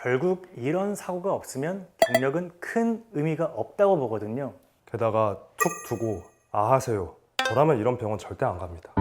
결국 이런 사고가 없으면 경력은 큰 의미가 없다고 보거든요. 게다가 툭 두고 아 하세요. 저라면 이런 병원 절대 안 갑니다.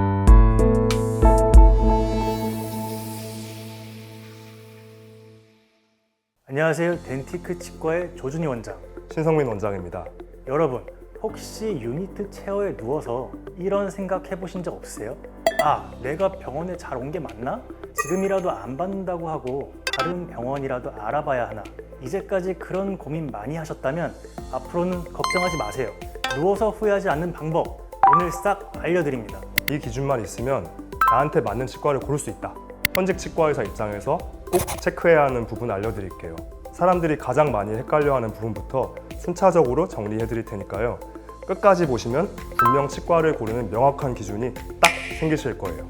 안녕하세요. 덴티크 치과의 조준희 원장. 신성민 원장입니다. 여러분, 혹시 유니트 체어에 누워서 이런 생각 해보신 적 없으세요? 아, 내가 병원에 잘 온 게 맞나? 지금이라도 안 받는다고 하고 다른 병원이라도 알아봐야 하나? 이제까지 그런 고민 많이 하셨다면 앞으로는 걱정하지 마세요. 누워서 후회하지 않는 방법 오늘 싹 알려드립니다. 이 기준만 있으면 나한테 맞는 치과를 고를 수 있다. 현직 치과 의사 입장에서 꼭 체크해야 하는 부분 알려드릴게요. 사람들이 가장 많이 헷갈려하는 부분부터 순차적으로 정리해드릴 테니까요. 끝까지 보시면 분명 치과를 고르는 명확한 기준이 딱 생기실 거예요.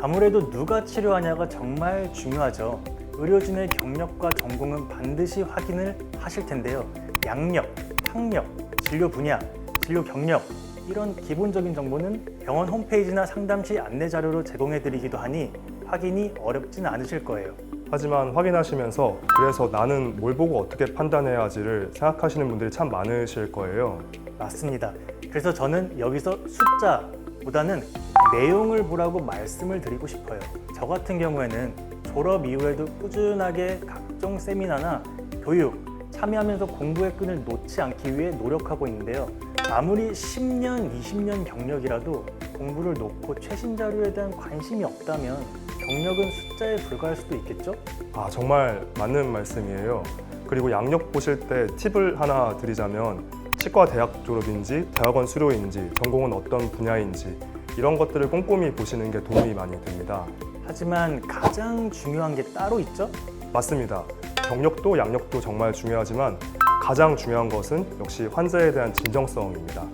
아무래도 누가 치료하냐가 정말 중요하죠. 의료진의 경력과 전공은 반드시 확인을 하실 텐데요. 양력, 학력, 진료 분야, 진료 경력 이런 기본적인 정보는 병원 홈페이지나 상담시 안내 자료로 제공해 드리기도 하니 확인이 어렵진 않으실 거예요. 하지만 확인하시면서 그래서 나는 뭘 보고 어떻게 판단해야 하지를 생각하시는 분들이 참 많으실 거예요. 맞습니다. 그래서 저는 여기서 숫자보다는 내용을 보라고 말씀을 드리고 싶어요. 저 같은 경우에는 졸업 이후에도 꾸준하게 각종 세미나나 교육, 참여하면서 공부의 끈을 놓지 않기 위해 노력하고 있는데요. 아무리 10년, 20년 경력이라도 공부를 놓고 최신 자료에 대한 관심이 없다면 경력은 숫자에 불과할 수도 있겠죠? 아 정말 맞는 말씀이에요. 그리고 양력 보실 때 팁을 하나 드리자면 치과 대학 졸업인지 대학원 수료인지 전공은 어떤 분야인지 이런 것들을 꼼꼼히 보시는 게 도움이 많이 됩니다. 하지만 가장 중요한 게 따로 있죠? 맞습니다. 경력도 양력도 정말 중요하지만 가장 중요한 것은 역시 환자에 대한 진정성입니다.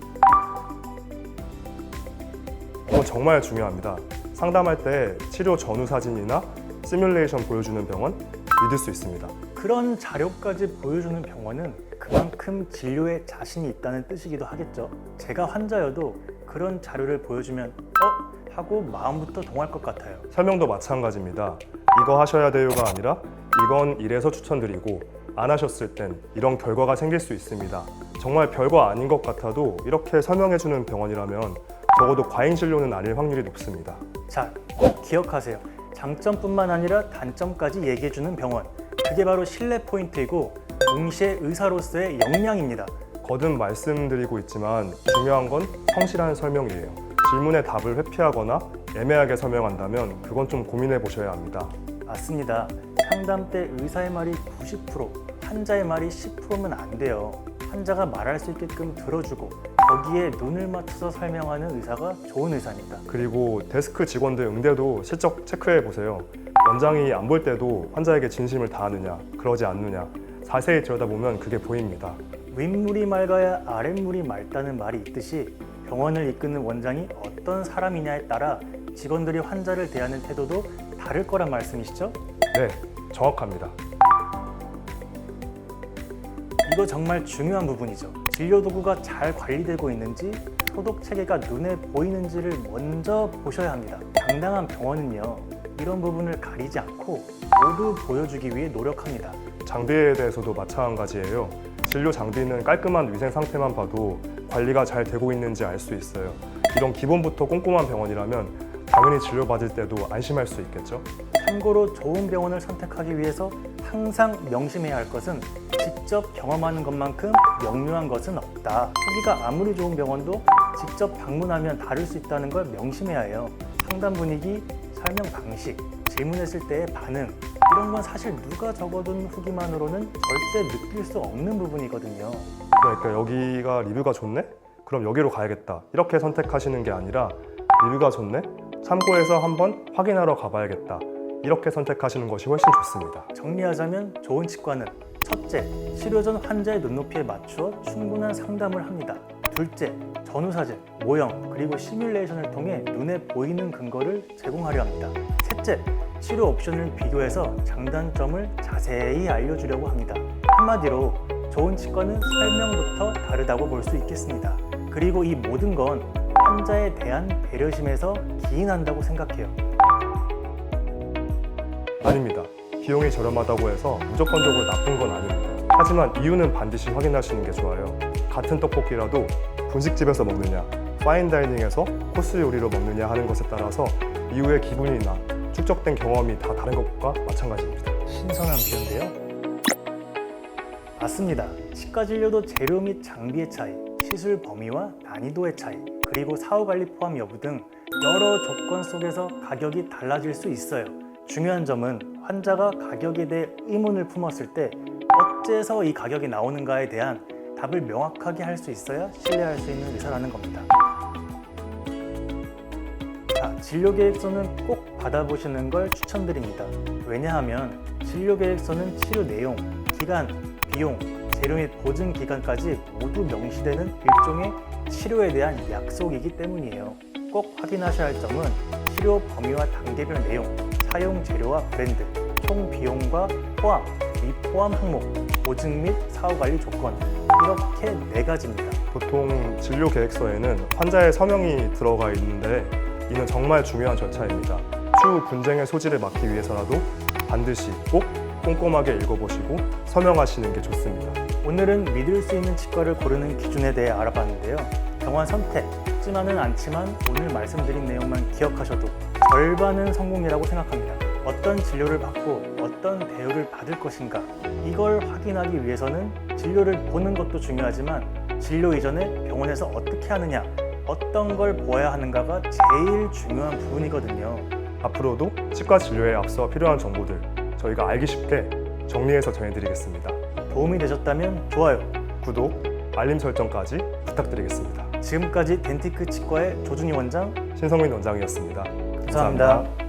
이건 정말 중요합니다. 상담할 때 치료 전후 사진이나 시뮬레이션 보여주는 병원 믿을 수 있습니다. 그런 자료까지 보여주는 병원은 그만큼 진료에 자신이 있다는 뜻이기도 하겠죠. 제가 환자여도 그런 자료를 보여주면 어? 하고 마음부터 동할 것 같아요. 설명도 마찬가지입니다. 이거 하셔야 돼요가 아니라 이건 이래서 추천드리고 안 하셨을 땐 이런 결과가 생길 수 있습니다. 정말 별거 아닌 것 같아도 이렇게 설명해주는 병원이라면 적어도 과잉 진료는 아닐 확률이 높습니다. 자, 꼭 기억하세요. 장점뿐만 아니라 단점까지 얘기해주는 병원. 그게 바로 신뢰 포인트이고 동시에 의사로서의 역량입니다. 거듭 말씀드리고 있지만 중요한 건 성실한 설명이에요. 질문에 답을 회피하거나 애매하게 설명한다면 그건 좀 고민해 보셔야 합니다. 맞습니다. 상담 때 의사의 말이 90%, 환자의 말이 10%면 안 돼요. 환자가 말할 수 있게끔 들어주고 거기에 눈을 맞춰서 설명하는 의사가 좋은 의사입니다. 그리고 데스크 직원들 응대도 실적 체크해 보세요. 원장이 안 볼 때도 환자에게 진심을 다하느냐, 그러지 않느냐 자세히 들여다보면 그게 보입니다. 윗물이 맑아야 아랫물이 맑다는 말이 있듯이 병원을 이끄는 원장이 어떤 사람이냐에 따라 직원들이 환자를 대하는 태도도 다를 거란 말씀이시죠? 네, 정확합니다. 이거 정말 중요한 부분이죠. 진료 도구가 잘 관리되고 있는지 소독 체계가 눈에 보이는지를 먼저 보셔야 합니다. 당당한 병원은요 이런 부분을 가리지 않고 모두 보여주기 위해 노력합니다. 장비에 대해서도 마찬가지예요. 진료 장비는 깔끔한 위생 상태만 봐도 관리가 잘 되고 있는지 알 수 있어요. 이런 기본부터 꼼꼼한 병원이라면 당연히 진료받을 때도 안심할 수 있겠죠? 참고로 좋은 병원을 선택하기 위해서 항상 명심해야 할 것은 직접 경험하는 것만큼 명료한 것은 없다. 후기가 아무리 좋은 병원도 직접 방문하면 다를 수 있다는 걸 명심해야 해요. 상담 분위기, 설명 방식, 질문했을 때의 반응 이런 건 사실 누가 적어둔 후기만으로는 절대 느낄 수 없는 부분이거든요. 그러니까 여기가 리뷰가 좋네? 그럼 여기로 가야겠다. 이렇게 선택하시는 게 아니라 리뷰가 좋네? 참고해서 한번 확인하러 가봐야겠다. 이렇게 선택하시는 것이 훨씬 좋습니다. 정리하자면 좋은 치과는 첫째, 치료 전 환자의 눈높이에 맞추어 충분한 상담을 합니다. 둘째, 전후사진, 모형, 그리고 시뮬레이션을 통해 눈에 보이는 근거를 제공하려 합니다. 셋째, 치료 옵션을 비교해서 장단점을 자세히 알려주려고 합니다. 한마디로 좋은 치과는 설명부터 다르다고 볼 수 있겠습니다. 그리고 이 모든 건 환자에 대한 배려심에서 기인한다고 생각해요. 아닙니다. 비용이 저렴하다고 해서 무조건적으로 나쁜 건 아닙니다. 하지만 이유는 반드시 확인하시는 게 좋아요. 같은 떡볶이라도 분식집에서 먹느냐, 파인다이닝에서 코스 요리로 먹느냐 하는 것에 따라서 이후의 기분이나 축적된 경험이 다 다른 것과 마찬가지입니다. 신선한 비유인데요. 맞습니다. 치과 진료도 재료 및 장비의 차이, 시술 범위와 난이도의 차이, 그리고 사후 관리 포함 여부 등 여러 조건 속에서 가격이 달라질 수 있어요. 중요한 점은 환자가 가격에 대해 의문을 품었을 때 어째서 이 가격이 나오는가에 대한 답을 명확하게 할 수 있어야 신뢰할 수 있는 의사라는 겁니다. 자, 진료 계획서는 꼭 받아보시는 걸 추천드립니다. 왜냐하면 진료 계획서는 치료 내용, 기간, 비용, 재료 및 보증 기간까지 모두 명시되는 일종의 치료에 대한 약속이기 때문이에요. 꼭 확인하셔야 할 점은 치료 범위와 단계별 내용, 사용 재료와 브랜드, 총 비용과 포함, 미포함 항목, 보증 및 사후 관리 조건 이렇게 네 가지입니다. 보통 진료 계획서에는 환자의 서명이 들어가 있는데 이는 정말 중요한 절차입니다. 추후 분쟁의 소지를 막기 위해서라도 반드시 꼭 꼼꼼하게 읽어보시고 서명하시는 게 좋습니다. 오늘은 믿을 수 있는 치과를 고르는 기준에 대해 알아봤는데요. 병원 선택 쉽지만은 않지만 오늘 말씀드린 내용만 기억하셔도 절반은 성공이라고 생각합니다. 어떤 진료를 받고 어떤 대우를 받을 것인가 이걸 확인하기 위해서는 진료를 보는 것도 중요하지만 진료 이전에 병원에서 어떻게 하느냐 어떤 걸 보아야 하는가가 제일 중요한 부분이거든요. 앞으로도 치과 진료에 앞서 필요한 정보들 저희가 알기 쉽게 정리해서 전해드리겠습니다. 도움이 되셨다면 좋아요. 구독, 알림 설정까지 부탁드리겠습니다. 지금까지 덴티크 치과의 조준희 원장 신성민 원장이었습 니다. 감사합니다.